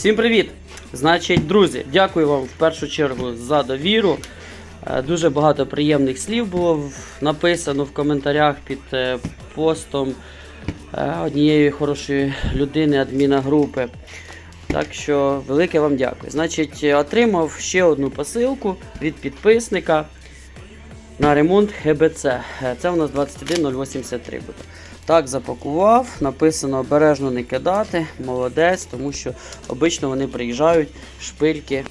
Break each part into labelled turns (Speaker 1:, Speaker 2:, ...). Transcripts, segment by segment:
Speaker 1: Всім привіт! Значить, друзі, дякую вам в першу чергу за довіру. Е, Дуже багато приємних слів було написано в коментарях під е, постом е, однієї хорошої людини, адміна групи. Так що велике вам дякую. Значить, отримав ще одну посилку від підписника на ремонт ГБЦ. Це у нас 21083 буде. Так, запакував, написано обережно не кидати, молодець, тому що обично вони приїжджають, шпильки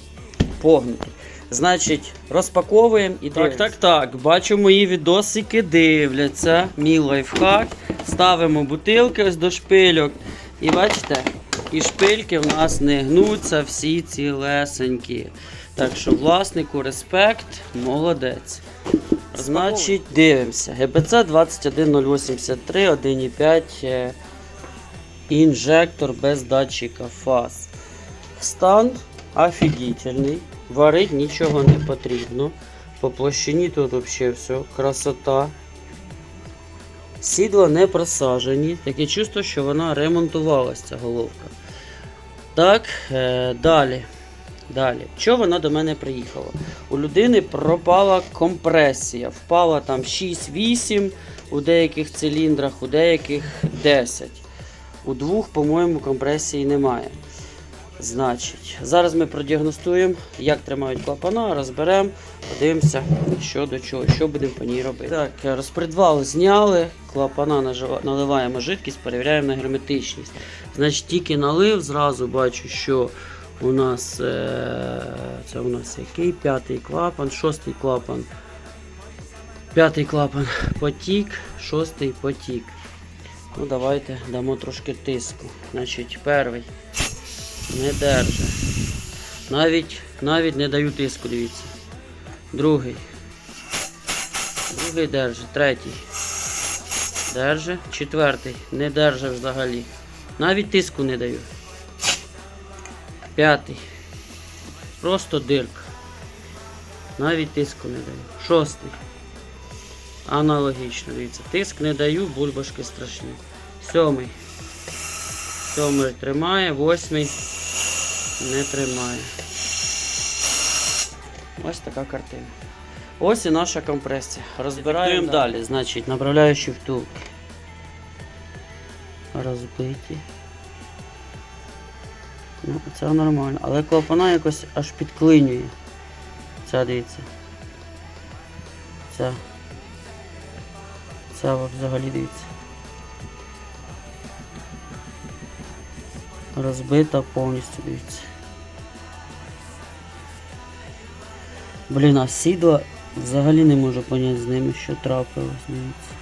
Speaker 1: погнуті. Значить, розпаковуємо і так, так, так. Бачу, мої відосики дивляться. Мій лайфхак. Ставимо бутилки ось до шпильок. І бачите, і шпильки в нас не гнуться, всі цілесенькі. Так що власнику респект, молодець. Значить, дивимося. ГБЦ 21083, 1,5 е, інжектор без датчика фаз. Стан офігітельний. Варить нічого не потрібно. По площині тут взагалі все, красота. Сідла не просажені. Таке чувство, що вона ремонтувалася, ця головка. Так, е, далі. Далі. Чого вона до мене приїхала? У людини пропала компресія. Впала там 6-8 у деяких циліндрах, у деяких 10. У двох, по-моєму, компресії немає. Значить, зараз ми продіагностуємо, як тримають клапана, розберемо, подивимося, що до чого, що будемо по ній робити. Так, розпредвал зняли, клапана наливаємо жидкість, перевіряємо на герметичність. Значить, тільки налив, зразу бачу, що у нас е, це у нас який? П'ятий клапан, шостий клапан. П'ятий клапан потік, шостий потік. Ну, давайте дамо трошки тиску. Значить, перший не держи. Навіть, навіть не даю тиску, дивіться. Другий. Другий держи. Третій. Держи. Четвертий. Не держи взагалі. Навіть тиску не даю. П'ятий. Просто дирка. Навіть тиску не даю. Шостий. Аналогічно, дивіться. Тиск не даю, бульбашки страшні. Сьомий. Сьомий тримає, восьмий не тримає. Ось така картина. Ось і наша компресія. Розбираємо далі. Значить, направляючи втулки. Розбиті. Ну, це нормально. Але клапана якось аж підклинює. Ця дивіться. Ця. Ця взагалі дивіться. Розбита повністю, дивіться. Блін, а сідла взагалі не можу поняти з ними, що трапилось. Дивіться.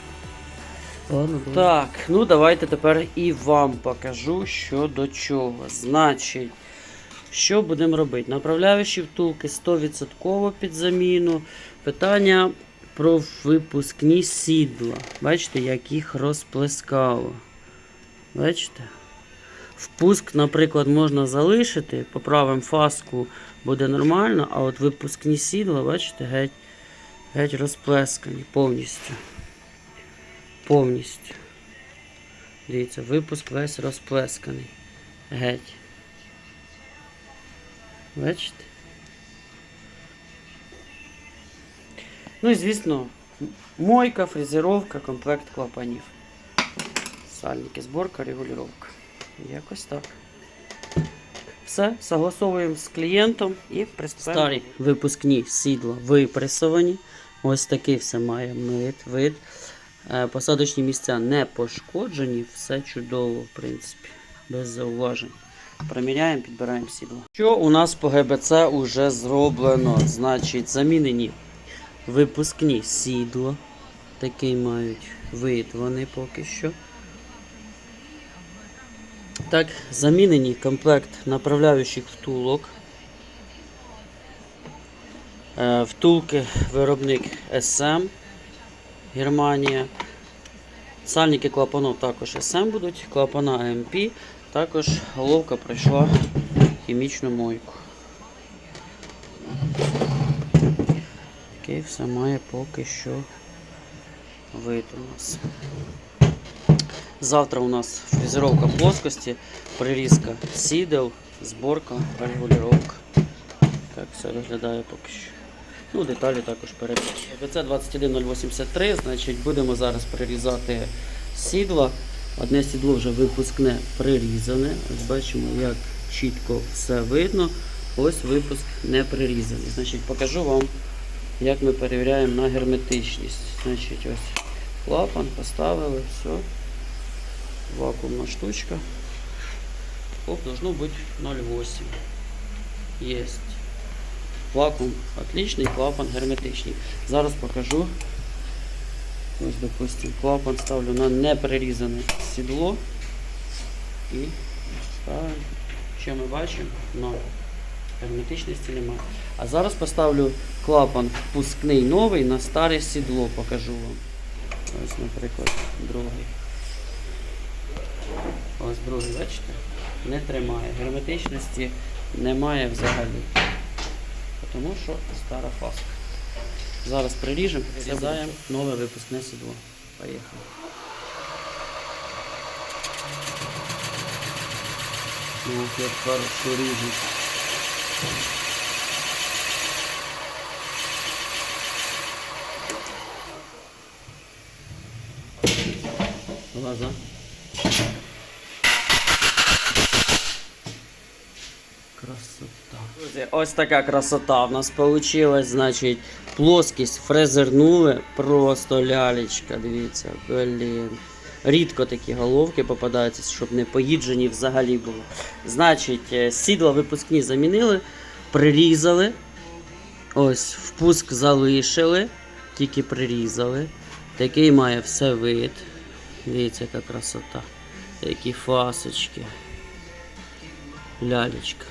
Speaker 1: Ладно, так, ну давайте тепер і вам покажу, що до чого. Значить, що будемо робити? Направляючі втулки 100% під заміну. Питання про випускні сідла. Бачите, як їх розплескало. Бачите? Впуск, наприклад, можна залишити, поправимо фаску, буде нормально, а от випускні сідла, бачите, геть, геть розплескані повністю. Повністю. Дивіться, випуск весь розплесканий. Геть. Бачите? Ну і звісно, мойка, фрезеровка, комплект клапанів. Сальники, зборка, регулювання. Якось так. Все, согласовуємо з клієнтом і приступаємо. Старі випускні сідла випресовані. Ось такий все має вид. Е, Посадочні місця не пошкоджені, все чудово, в принципі, без зауважень. Проміряємо, підбираємо сідло. Що у нас по ГБЦ вже зроблено? Значить, замінені випускні сідла. Такий мають вид вони поки що. Так, замінені комплект направляючих втулок. Е, Втулки виробник SM Германія. Сальники клапанов також SM будуть, клапана MP. Також головка пройшла хімічну мойку. Такий все має поки що вид у нас. Завтра у нас фрезеровка плоскості, прирізка сідел, зборка, регулювання. Так все виглядає поки що. Ну, деталі також перебиті. ВЦ 21083, значить будемо зараз прирізати сідло. Одне сідло вже випускне прирізане. Ось бачимо, як чітко все видно. Ось випуск не прирізаний. Значить, покажу вам, як ми перевіряємо на герметичність. Значить, ось клапан поставили, все. Вакуумна штучка. Оп, должно быть 0,8. Есть. Вакуум отличний, клапан герметичний. Зараз покажу. Ось, допустим, клапан ставлю на неприрізане сідло. І ставимо. Що ми бачимо? Ноль. Герметичності немає. А зараз поставлю клапан впускний новий на старе сідло, покажу вам. Ось, наприклад, другий. Ось другий, бачите? Не тримає. Герметичності немає взагалі. Тому що стара фаска. Зараз приріжемо, зрізаємо нове випускне сідло. Поїхали. Ох, як хорошо ріжуть. Глаза. Красота. Друзі, ось така красота в нас вийшла. Значить, плоскість фрезернули. Просто лялечка. Дивіться, блін. Рідко такі головки попадаються, щоб не поїджені взагалі було. Значить, е, сідла випускні замінили, прирізали. Ось, впуск залишили, тільки прирізали. Такий має все вид. Дивіться, яка красота. Які фасочки. Лялечка.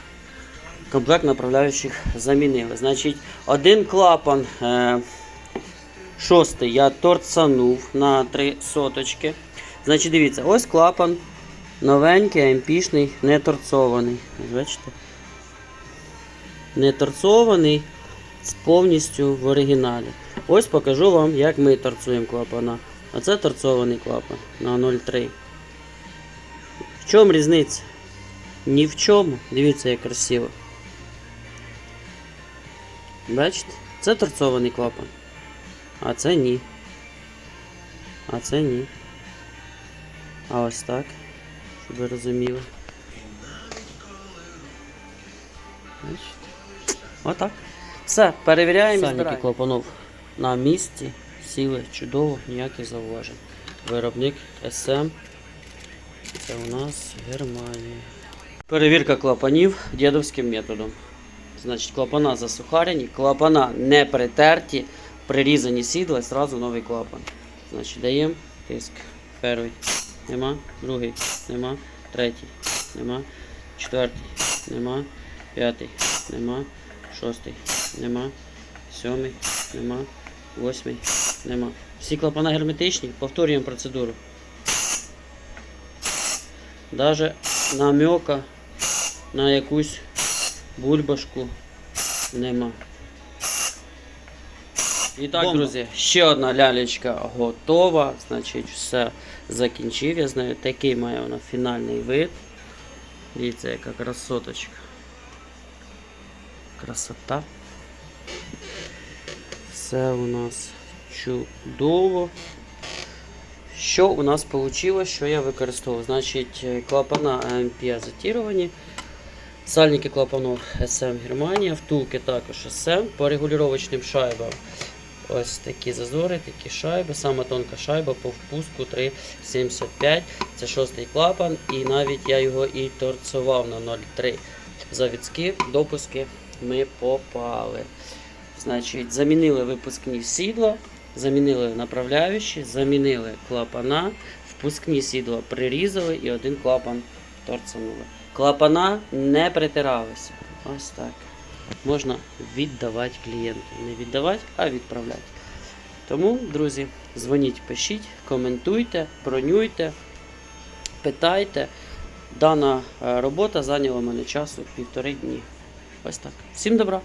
Speaker 1: Комплект направляючих замінили. Значить, один клапан е, шостий я торцанув на три соточки. Значить, дивіться, ось клапан новенький, емпішний, не торцований. Бачите? Не торцований, повністю в оригіналі. Ось покажу вам, як ми торцуємо клапана. А це торцований клапан на 0,3. В чому різниця? Ні в чому. Дивіться, як красиво. Бачите? Це торцований клапан. А це ні. А це ні. А ось так. Щоб ви розуміли. Бачите? Отак. Все, перевіряємо. Сальники клапанов на місці. Сіли чудово, ніяких зауважень. Виробник SM. Це у нас Германія. Перевірка клапанів дідовським методом. Значить, клапана засухарені, клапана не притерті, прирізані сідла, зразу новий клапан. Значить, даємо тиск. Перший. Нема. Другий. Нема. Третій. Нема. Четвертий. Нема. П'ятий. Нема. Шостий. Нема. Сьомий. Нема. Восьмий. Нема. Всі клапана герметичні. Повторюємо процедуру. Даже намека на якусь бульбашку нема. І так, друзі, ще одна лялечка готова. Значить, все закінчив. Я знаю, такий має вона фінальний вид. Дивіться, яка красоточка. Красота. Все у нас чудово. Що у нас вийшло, що я використовував? Значить, е, клапана АМП азотіровані. Сальники клапанов SM Германія, втулки також SM по регулювачним шайбам. Ось такі зазори, такі шайби. Сама тонка шайба по впуску 3,75. Це шостий клапан, і навіть я його і торцував на 0,3. Завідські допуски ми попали. Значить, замінили випускні сідла, замінили направляючі, замінили клапана, впускні сідла прирізали і один клапан торцанули. Клапана не притиралися. Ось так. Можна віддавати клієнту. Не віддавати, а відправляти. Тому, друзі, дзвоніть, пишіть, коментуйте, бронюйте, питайте. Дана е, робота зайняла мене часу півтори дні. Ось так. Всім добра!